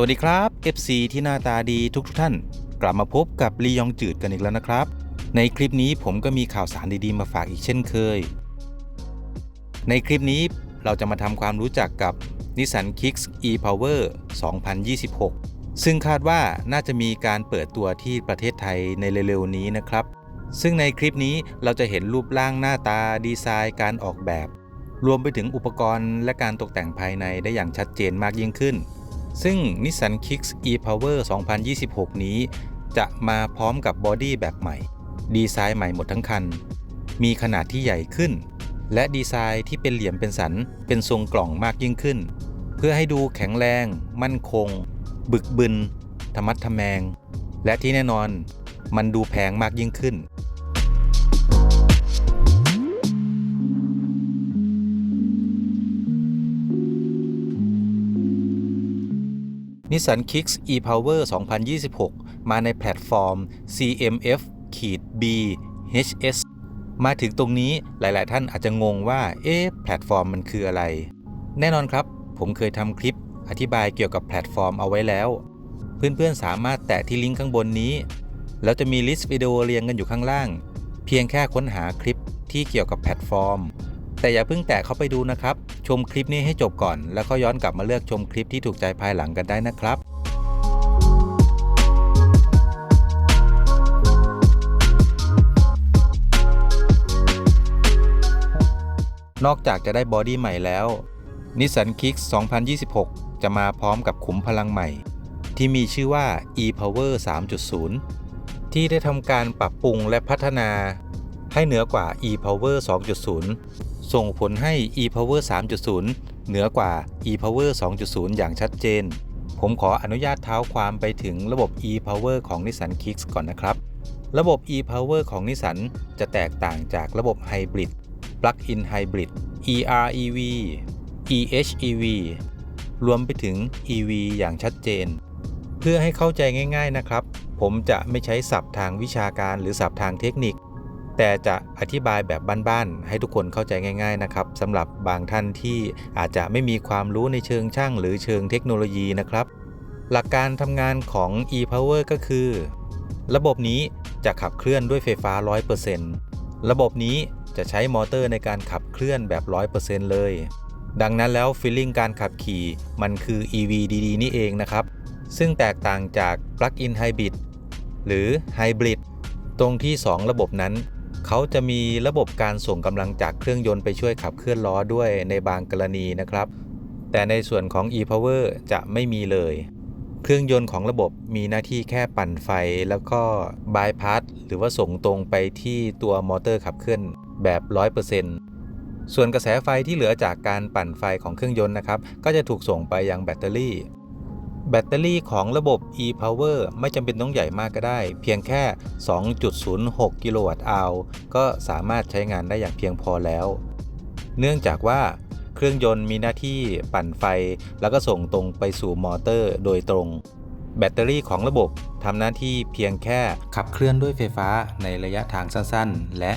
วัสดีครับ FC ที่หน้าตาดีทุกทท่าน กลับมาพบกับลียองจืดกันอีกแล้วนะครับ ในคลิปนี้ผมก็มีข่าวสารดีๆมาฝากอีกเช่นเคย ในคลิปนี้เราจะมาทำความรู้จักกับ Nissan Kicks e-Power 2026 ซึ่งคาดว่าน่าจะมีการเปิดตัวที่ประเทศไทยในเร็วๆนี้นะครับ ซึ่งในคลิปนี้เราจะเห็นรูปร่างหน้าตาดีไซน์การออกแบบ รวมไปถึงอุปกรณ์และการตกแต่งภายในได้อย่างชัดเจนมากยิ่งขึ้น ซึ่ง Nissan Kicks e-Power 2026 นี้ จะมาพร้อมกับบอดี้แบบใหม่ ดีไซน์ใหม่หมดทั้งคัน มีขนาดที่ใหญ่ขึ้น และดีไซน์ที่เป็นเหลี่ยมเป็นสัน เป็นทรงกล่องมากยิ่งขึ้น เพื่อให้ดูแข็งแรง มั่นคง บึกบึนธรรมัดทะแมง และที่แน่นอนมันดูแพงมากยิ่งขึ้น Nissan Kicks e-Power 2026 มาในแพลตฟอร์ม CMF ขีด B HS มาถึงตรงนี้หลาย ๆ ท่านอาจจะงงว่า เอ๊ะ แพลตฟอร์มมันคืออะไร แน่นอนครับ ผมเคยทำคลิปอธิบายเกี่ยวกับแพลตฟอร์มเอาไว้แล้ว เพื่อน ๆ สามารถแตะที่ลิงก์ข้างบนนี้ แล้วจะมีลิสต์วิดีโอเรียงกันอยู่ข้างล่าง เพียงแค่ค้นหาคลิปที่เกี่ยวกับแพลตฟอร์ม แต่อย่าเพิ่งแตะเข้าไปดูนะครับ ชมคลิปนี้ให้จบก่อน แล้วก็ย้อนกลับมาเลือกชมคลิปที่ถูกใจภายหลังกันได้นะครับนอกจากจะได้บอดี้ใหม่แล้ว Nissan Kicks 2026 จะมาพร้อมกับขุมพลังใหม่ ที่มีชื่อว่า e-Power 3.0 ที่ได้ทำการปรับปรุงและพัฒนาให้เหนือกว่า e-Power 2.0 ส่งผลให้ e-Power 3.0 เหนือกว่า e-Power 2.0 อย่างชัดเจน ผมขออนุญาตเท้าความไปถึงระบบ e-Power ของ Nissan Kicks ก่อนนะครับ ระบบ e-Power ของ Nissan จะแตกต่างจากระบบ Hybrid Plug-in Hybrid EREV EHEV รวมไปถึง EV อย่างชัดเจน เพื่อให้เข้าใจง่าย ๆนะครับ ผมจะไม่ใช้ศัพท์ทางวิชาการหรือศัพท์ทางเทคนิค แต่จะอธิบายแบบบ้านๆให้ทุกคนเข้าใจง่าย ๆนะครับสำหรับบางท่านที่อาจจะไม่มีความรู้ในเชิงช่าง หรือเชิงเทคโนโลยีนะครับ หลักการทำงานของ e-power ก็คือ ระบบนี้จะขับเคลื่อนด้วยไฟฟ้า 100%ระบบนี้จะใช้มอเตอร์ในการขับเคลื่อนแบบ 100%เลย ดังนั้นแล้วฟีลลิ่งการขับขี่มันคือ EV ดีๆ นี่เองนะครับ ซึ่งแตกต่างจาก Plug-in Hybrid หรือ Hybrid ตรงที่ 2 ระบบนั้น เขาจะมีระบบการส่งกำลังจากเครื่องยนต์ไปช่วยขับเคลื่อนล้อด้วยในบางกรณีนะครับ แต่ในส่วนของ e-power จะไม่มีเลย เครื่องยนต์ของระบบมีหน้าที่แค่ปั่นไฟแล้วก็บายพาสหรือว่าส่งตรงไปที่ตัวมอเตอร์ขับเคลื่อนแบบ 100%ส่วนกระแสไฟที่เหลือจากการปั่นไฟของเครื่องยนต์นะครับ ก็จะถูกส่งไปยังแบตเตอรี่ แบตเตอรี่ของระบบ e-power ไม่จำเป็นต้องใหญ่มากก็ได้ เพียงแค่ 2.06 กิโลวัตต์อาวก็สามารถใช้งานได้อย่างเพียงพอแล้ว เนื่องจากว่าเครื่องยนต์มีหน้าที่ปั่นไฟ แล้วก็ส่งตรงไปสู่มอเตอร์โดยตรง แบตเตอรี่ของระบบทำหน้าที่เพียงแค่ขับเคลื่อนด้วยไฟฟ้าในระยะทางสั้นๆ และ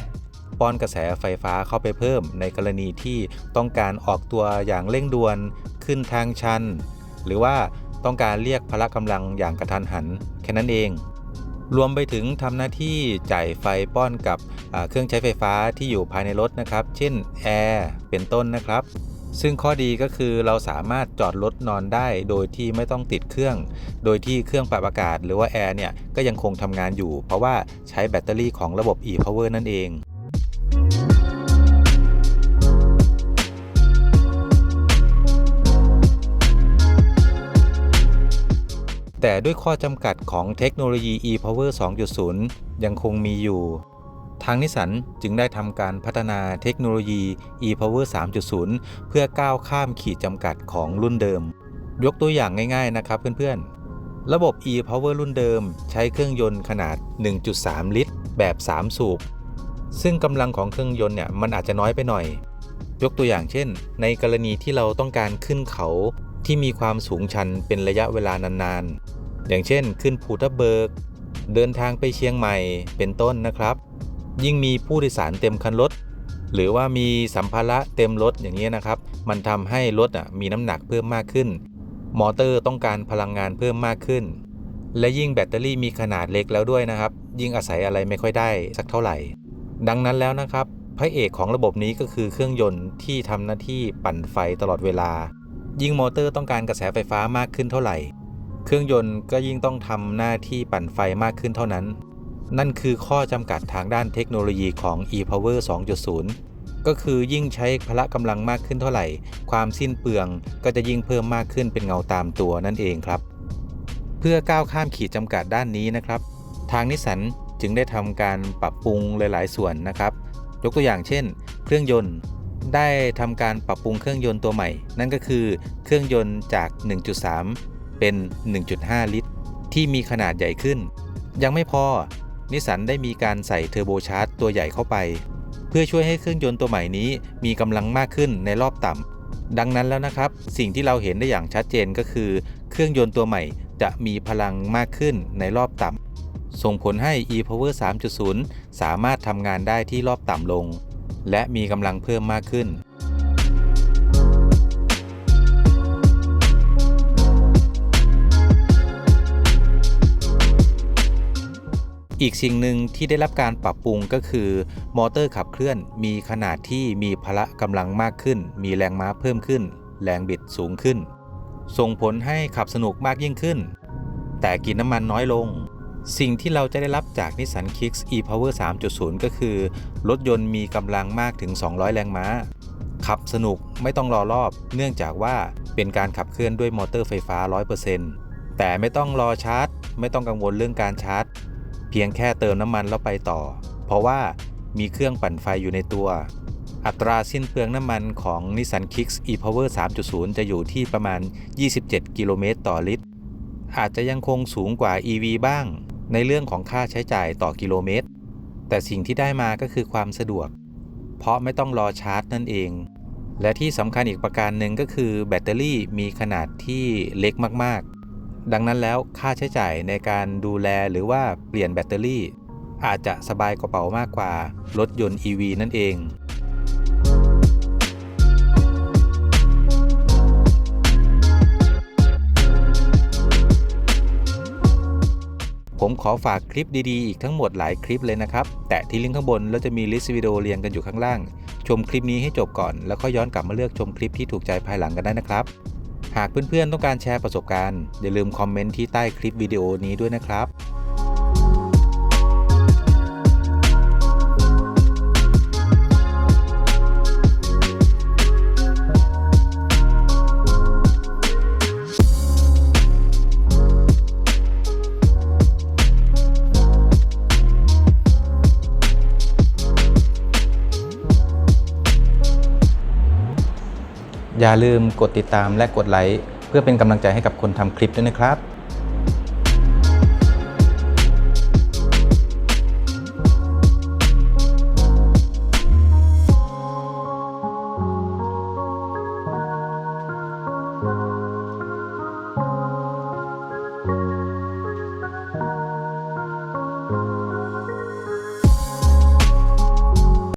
ป้อนกระแสไฟฟ้าเข้าไปเพิ่มในกรณีที่ต้องการออกตัวอย่างเร่งด่วนขึ้นทางชัน หรือว่า ต้องการเรียกพละกำลังอย่างกระทันหัน แค่นั้นเอง รวมไปถึงทำหน้าที่จ่ายไฟป้อนกับเครื่องใช้ไฟฟ้าที่อยู่ภายในรถนะครับ เช่นแอร์เป็นต้นนะครับ ซึ่งข้อดีก็คือเราสามารถจอดรถนอนได้โดยที่ไม่ต้องติดเครื่อง โดยที่เครื่องปรับอากาศหรือว่าแอร์เนี่ยก็ยังคงทำงานอยู่ เพราะว่าใช้แบตเตอรี่ของระบบ e-power นั่นเอง แต่ด้วยข้อจำกัดของเทคโนโลยี e-power 2.0 ยังคงมีอยู่ ทางนิสันจึงได้ทำการพัฒนาเทคโนโลยี e-power 3.0 เพื่อก้าวข้ามขีดจำกัดของรุ่นเดิม ยกตัวอย่างง่ายๆนะครับเพื่อนๆ ระบบ e-power รุ่นเดิม ใช้เครื่องยนต์ขนาด 1.3 ลิตร แบบ 3 สูบ ซึ่งกำลังของเครื่องยนต์เนี่ยมันอาจจะน้อยไปหน่อย ยกตัวอย่างเช่น ในกรณีที่เราต้องการขึ้นเขาที่มีความสูงชันเป็นระยะเวลานานๆ อย่างเช่น ขึ้นภูทับเบิก เดินทางไปเชียงใหม่เป็นต้นนะครับ ยิ่งมีผู้โดยสารเต็มคันรถหรือว่ามีสัมภาระเต็มรถอย่างนี้นะครับ มันทำให้รถอะมีน้ำหนักเพิ่มมากขึ้น มอเตอร์ต้องการพลังงานเพิ่มมากขึ้น และยิ่งแบตเตอรี่มีขนาดเล็กแล้วด้วยนะครับ ยิ่งอาศัยอะไรไม่ค่อยได้สักเท่าไหร่ ดังนั้นแล้วนะครับ พระเอกของระบบนี้ก็คือเครื่องยนต์ที่ทำหน้าที่ปั่นไฟตลอดเวลา ยิ่งมอเตอร์ต้องการกระแสไฟฟ้ามากขึ้นเท่าไหร่ เครื่องยนต์ก็ยิ่งต้องทำหน้าที่ปั่นไฟมากขึ้นเท่านั้น นั่นคือข้อจำกัดทางด้านเทคโนโลยีของ e-power 2.0 ก็คือยิ่งใช้พละกำลังมากขึ้นเท่าไหร่ ความสิ้นเปลืองก็จะยิ่งเพิ่มมากขึ้นเป็นเงาตามตัวนั่นเองครับ เพื่อก้าวข้ามขีดจำกัดด้านนี้นะครับ ทางนิสสันจึงได้ทำการปรับปรุงหลาย ๆ ส่วนนะครับ ยกตัวอย่างเช่น เครื่องยนต์ได้ทำการปรับปรุงเครื่องยนต์ตัวใหม่ นั่นก็คือเครื่องยนต์จาก 1.3 เป็น 1.5 ลิตร ที่มีขนาดใหญ่ขึ้น ยังไม่พอ นิสสันได้มีการใส่เทอร์โบชาร์จตัวใหญ่เข้าไป เพื่อช่วยให้เครื่องยนต์ตัวใหม่นี้มีกำลังมากขึ้นในรอบต่ำ ดังนั้นแล้วนะครับ สิ่งที่เราเห็นได้อย่างชัดเจนก็คือ เครื่องยนต์ตัวใหม่จะมีพลังมากขึ้นในรอบต่ำ ส่งผลให้ e-power 3.0 สามารถทำงานได้ที่รอบต่ำลง และมีกำลังเพิ่มมากขึ้น อีกสิ่งหนึ่งที่ได้รับการปรับปรุงก็คือ มอเตอร์ขับเคลื่อนมีขนาดที่มีพละกำลังมากขึ้น มีแรงม้าเพิ่มขึ้น แรงบิดสูงขึ้น ส่งผลให้ขับสนุกมากยิ่งขึ้น แต่กินน้ำมันน้อยลง สิ่งที่เราจะได้รับจาก Nissan Kicks e-Power 3.0 ก็คือ รถยนต์มีกำลังมากถึง 200 แรงม้า ขับสนุกไม่ต้องรอรอบ เนื่องจากว่าเป็นการขับเคลื่อนด้วยมอเตอร์ไฟฟ้า 100%แต่ไม่ต้องรอชาร์จ ไม่ต้องกังวลเรื่องการชาร์จ เพียงแค่เติมน้ำมันแล้วไปต่อ เพราะว่ามีเครื่องปั่นไฟอยู่ในตัว อัตราสิ้นเปลืองน้ำมันของ Nissan Kicks e-Power 3.0 จะอยู่ที่ประมาณ 27 กิโลเมตรต่อลิตร อาจจะยังคงสูงกว่า EV บ้าง ในเรื่องของค่าใช้จ่ายต่อกิโลเมตร แต่สิ่งที่ได้มาก็คือความสะดวก เพราะไม่ต้องรอชาร์จนั่นเอง และที่สำคัญอีกประการหนึ่งก็คือแบตเตอรี่มีขนาดที่เล็กมากๆ ดังนั้นแล้วค่าใช้จ่ายในการดูแลหรือว่าเปลี่ยนแบตเตอรี่ อาจจะสบายกระเป๋ามากกว่ารถยนต์ EV นั่นเองผมขอฝากคลิปดีๆ อีกทั้งหมดหลายคลิปเลยนะครับ แตะที่ลิงก์ข้างบนแล้วจะมีลิสต์วิดีโอเรียงกันอยู่ข้างล่าง ชมคลิปนี้ให้จบก่อน แล้วก็ย้อนกลับมาเลือกชมคลิปที่ถูกใจภายหลังกันได้นะครับ หากเพื่อนๆต้องการแชร์ประสบการณ์ อย่าลืมคอมเมนต์ที่ใต้คลิปวิดีโอนี้ด้วยนะครับ อย่าลืมกดติดตามและกดไลค์เพื่อเป็นกำลังใจให้กับคนทำคลิปด้วยนะครับ